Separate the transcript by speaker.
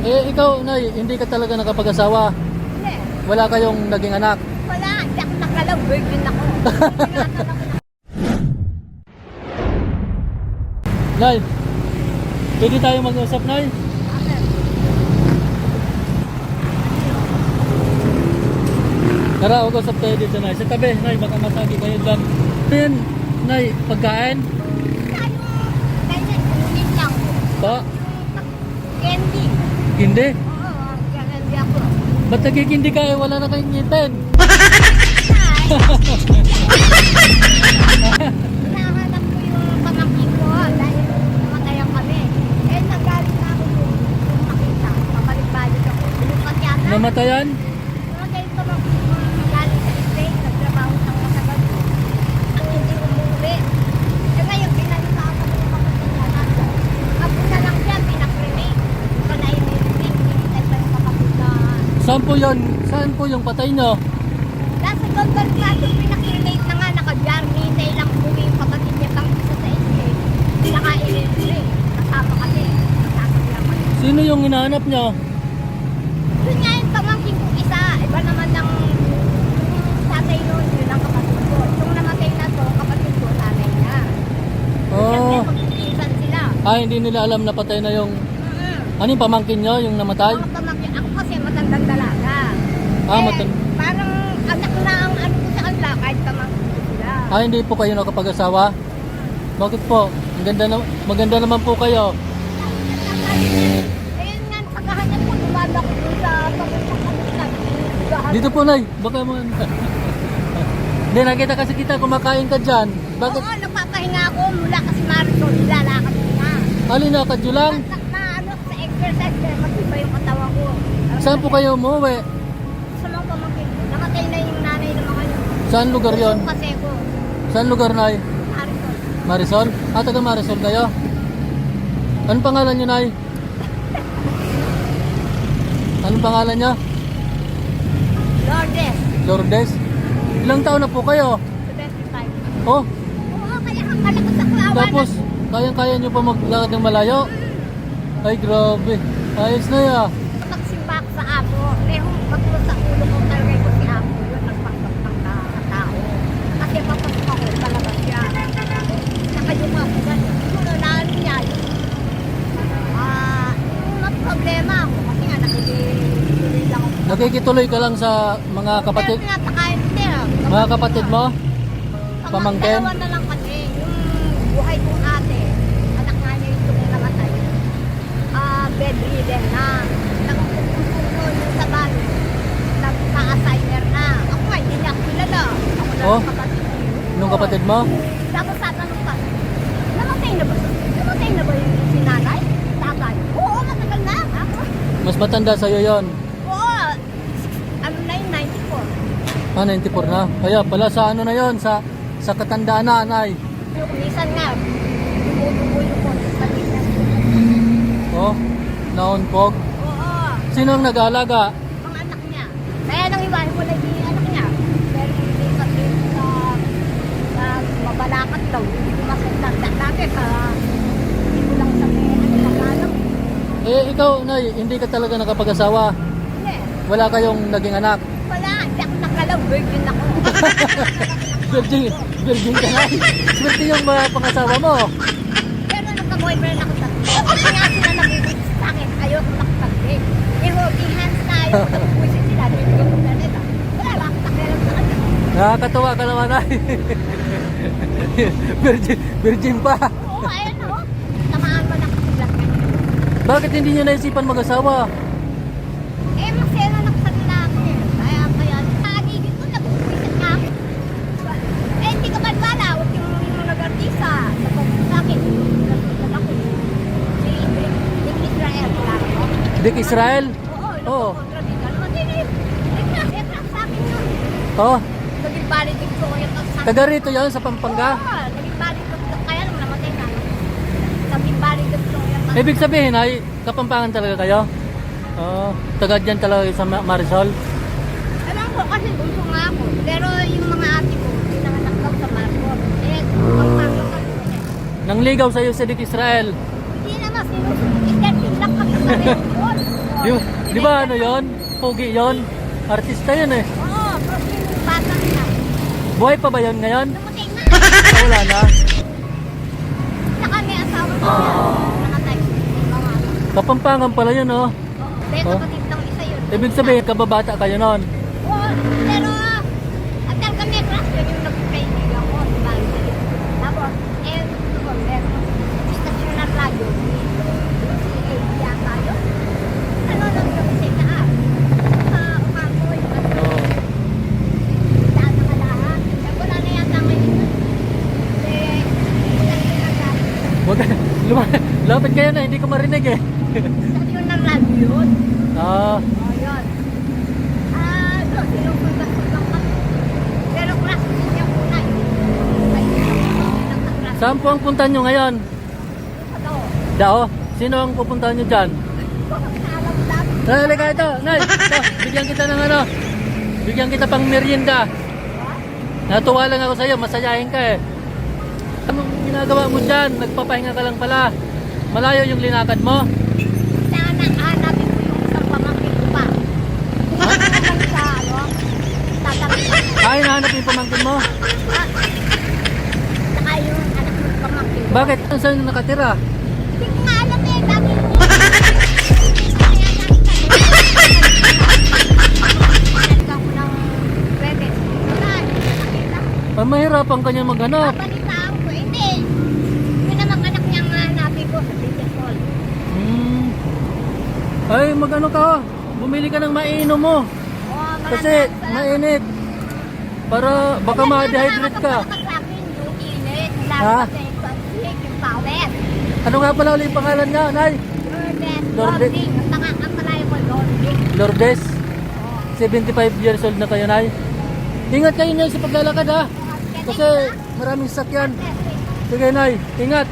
Speaker 1: Eh, ikaw, Nay, hindi ka talaga nakapag-asawa.
Speaker 2: Hindi.
Speaker 1: Wala kayong naging anak.
Speaker 2: Wala. Hindi ako nakalaw. Virgin ako.
Speaker 1: Nay, pwede tayo mag-usap, Nay? Tara, mag-usap tayo dito, Nay. Sa tabi, Nay, baka masagi kayo dyan. Then, Nay, pagkain?
Speaker 2: Tayo. Ganyan. Kunin lang.
Speaker 1: Pa?
Speaker 2: Candy.
Speaker 1: Hindi.
Speaker 2: Oo. Candy ako.
Speaker 1: Ba't nagkikindi ka? Eh, wala na kayong ngipin.
Speaker 2: Hinahanap ko yung pamangkin ko dahil namatayan kami. Eh, nagalit na ako doon. Yung makita. Papalik-balik ako. Yata.
Speaker 1: Namatayan?
Speaker 2: Namatay yung pamangkin ko. Galing sa Spain. Nagtrabaho ng matagal ko. Ang hindi umuwi. Eh, ngayon, pinalitaan ko yung kapatid niya. Nasa. Apo na lang siya, pinakremate. Panay na yung ring. Pinitay pa yung kapatid na.
Speaker 1: Saan po yun? Saan po yung patay nyo?
Speaker 2: Nasa Gondor Plaza, pinakremate na nga. Naka-journey. Tay lang umuwi yung kapatid niya pang isa sa Spain. Naka-electric. Kasama kami. Kami.
Speaker 1: Sino yung hinahanap nyo?
Speaker 2: Yun nga yung pamangkin kong isa. Iba naman ng yung tatay nun. Yun ang kapatid ko. Itong namatay na to, kapatid ko, niya. Siyempre,
Speaker 1: Oh.
Speaker 2: magpipinsan sila.
Speaker 1: Ah, hindi nila alam na patay na yung...
Speaker 2: Mm-mm.
Speaker 1: Ano yung pamangkin nyo? Yung namatay?
Speaker 2: Mga pamangkin. Matandang dalaga.
Speaker 1: Ah,
Speaker 2: eh,
Speaker 1: matan-
Speaker 2: Parang anak na ang ano ko sa kanila kahit pamangkin ko sila.
Speaker 1: Ah, hindi po kayo nakapag-asawa? Bakit po? Ang ganda na, maganda naman po kayo.
Speaker 2: Ayun nga, pagkahanap ko, lumalak ko sa pagkakanap
Speaker 1: Dito po, Nay. Baka mo... Hindi, nakita kasi kita kumakain ka dyan. Bakit?
Speaker 2: Oo, napapahinga ako mula kasi Marisol, nilalakad ko na.
Speaker 1: Alin na, kadyo lang?
Speaker 2: Na, na ano, sa exercise, kaya matibay yung katawan ko.
Speaker 1: Saan po kayo umuwi?
Speaker 2: Sa mga pamangkin ko. Namatay na yung nanay ng mga yun.
Speaker 1: Saan lugar yon?
Speaker 2: Kasi ko,
Speaker 1: Saan lugar, Nay?
Speaker 2: Marisol.
Speaker 1: Marisol? Ah, taga Marisol kayo? Anong pangalan nyo, Nay? Anong pangalan nyo?
Speaker 2: Lourdes,
Speaker 1: Lourdes? Ilang taon na po kayo?
Speaker 2: 75.
Speaker 1: Oh,
Speaker 2: Oo, kaya ang malakas ako awan.
Speaker 1: tapos kayang-kaya nyo pa maglakad ng malayo? Ay, grabe. Ayos na ya.
Speaker 2: Magsimba ako sa amo. Paglo sa ulo ko talaga ko si amo. Yun na tao. Kasi papasok ako, siya. Ako gano'n. Siguro na ano niya yun. Ah, yung problema ako. Kasi nga nakikituloy lang ako.
Speaker 1: Nakikituloy ka lang sa mga kapatid,
Speaker 2: pinapakain hindi ah.
Speaker 1: mga kapatid mo?
Speaker 2: Pamangkin?
Speaker 1: Pamangkin?
Speaker 2: Dalawa na lang kami. Yung buhay kong ate, anak nga niya yung tumong namatay. Ah, bedridden na. Nakakukukulo yung sa bahay. Nagka-assigner na. Ako nga, hindi niya ako kilala. Ako na
Speaker 1: Oh?
Speaker 2: lang kapatid ko.
Speaker 1: Nung kapatid mo?
Speaker 2: Tapos tatanong pa, namatay na ba? Namatay na ba yung sinanay? Tatay? Oo, matagal na. Ako,
Speaker 1: Mas matanda sa'yo yon.
Speaker 2: oo. Ano na yun, 94.
Speaker 1: Ah, 94 na. Kaya pala sa ano na yon sa sa katandaan na, Nay.
Speaker 2: Yung minsan nga, yung sa tignan.
Speaker 1: Oh, naonpog.
Speaker 2: Oo.
Speaker 1: Sino ang nag-aalaga?
Speaker 2: mga anak niya. Kaya nang iwanan ko lang yung anak niya. Pero hindi kasi sa sa mabalakat daw. Hindi ko masaktan. Dati sa hindi ko lang sabi ano lang alam.
Speaker 1: Eh, ikaw, Nay, hindi ka talaga nakapag-asawa.
Speaker 2: Hindi.
Speaker 1: Wala kayong naging anak.
Speaker 2: Wala. Hindi ako nakalaw. Virgin ako.
Speaker 1: Virgin, virgin ka na. Swerte yung mga pangasawa mo.
Speaker 2: Pero nagka-boyfriend ako sa Kasi nga sila nabibig sa akin. Ayoko makapag-date. I-holding hands na ayaw ko nagpuwisin sila. Bibigyan ko na. Wala lang. Takilang sa kanila.
Speaker 1: Nakakatawa ka naman, Nay. virgin, virgin pa.
Speaker 2: Oo, ayun o. Tamaan mo na kapag
Speaker 1: Bakit hindi nyo naisipan mag-asawa?
Speaker 2: Eh, masaya na ako sa lalaki eh. Kaya, kaya, nagigit ko, nagpupuwisit nga ako. Eh, hindi ka ba wala? Huwag yung, yung nag-artista. Sa pag-sakit, nag ako. Si Nick Israel, wala ko.
Speaker 1: Dick Israel?
Speaker 2: Oo,
Speaker 1: Oo.
Speaker 2: eh. Eh, eh, akin yun.
Speaker 1: Oh,
Speaker 2: Naging validate ko sa
Speaker 1: taga rito yon sa Pampanga.
Speaker 2: Oo, naging validate ko. Kaya nung namatay na, naging validate ko yung
Speaker 1: Ibig sabihin ay kapampangan talaga kayo? Oh, taga dyan talaga sa Ma- Marisol?
Speaker 2: Alam ko kasi bunso nga ako. Pero yung mga ate ko, pinanganak daw sa Marcos. Eh, kasi.
Speaker 1: Nang ligaw sa'yo si Dick Israel.
Speaker 2: Hindi naman, sinusunod. Interview lang kami sa
Speaker 1: di ba ano yon? Pogi yon? Artista yun eh.
Speaker 2: Oo, pero yung bata na.
Speaker 1: Buhay pa ba yon ngayon?
Speaker 2: Dumating na.
Speaker 1: Ah, wala na.
Speaker 2: Saka may asawa ko yan. Nakatay. May mga.
Speaker 1: Kapampangan pala yun oh.
Speaker 2: Oo. Dahil
Speaker 1: Oh.
Speaker 2: kapatid ng isa yun.
Speaker 1: Ibig sabihin, kababata kayo noon.
Speaker 2: Oo, pero at tal kami class yun yung nagkaibigan ko. Diba? Tapos, eh, ko, meron stasyon ng radyo. Si AB yata yun. Nanonood kami sa itaas. Sa umamoy.
Speaker 1: Oh.
Speaker 2: Lahat ng lahat. Eh, wala na yata ngayon yun. Eh, stasyon ng radyo.
Speaker 1: Wag luma- Lapit kayo na, hindi ko marinig eh.
Speaker 2: Stasyon ng radyo yun.
Speaker 1: Ah,
Speaker 2: Oh, yun. Ah, doon, sinusundan-sundan kami. Pero class niya muna eh. Ay, ng class.
Speaker 1: saan po ang punta nyo ngayon?
Speaker 2: Ano?
Speaker 1: Dao, sino ang pupuntahan nyo dyan? Nay, halika ito. Nay, ito. Bigyan kita ng ano. Bigyan kita pang merienda. Natuwa lang ako sa'yo. Masayahin ka eh. Anong ginagawa mo dyan? Nagpapahinga ka lang pala. Malayo yung linakad mo.
Speaker 2: Nanahanapin ko yung isang pamangkin ko pa. Naman sa ano? Tatanggap.
Speaker 1: Ay, nahanap yung pamangkin mo.
Speaker 2: Saka yung anak ng pamangkin ko.
Speaker 1: Bakit? Saan nakatira?
Speaker 2: Hindi ko nga alam eh. Dami ko. Nalika ko ng pwede. Wala. Nakita.
Speaker 1: Ah, mahirapan ka niya maghanap.
Speaker 2: Babalitaan ko. Hindi. Yun namang anak niya nga hanapin ko sa British Hall.
Speaker 1: Hmm. Ay, magano ka. Bumili ka ng mainom mo.
Speaker 2: Oh,
Speaker 1: Kasi mainit. Para baka ma-dehydrate ka. Ha? Ano nga pala ulit yung pangalan niya, Nay?
Speaker 2: Lourdes,
Speaker 1: Lourdes.
Speaker 2: Lourdes. Ang tanga, ang palay ko, Lourdes.
Speaker 1: Lourdes.
Speaker 2: Oh.
Speaker 1: 75 years old na kayo, Nay. Ingat kayo, Nay, sa paglalakad, ha? Kasi maraming sakyan. Sige, Nay. Ingat.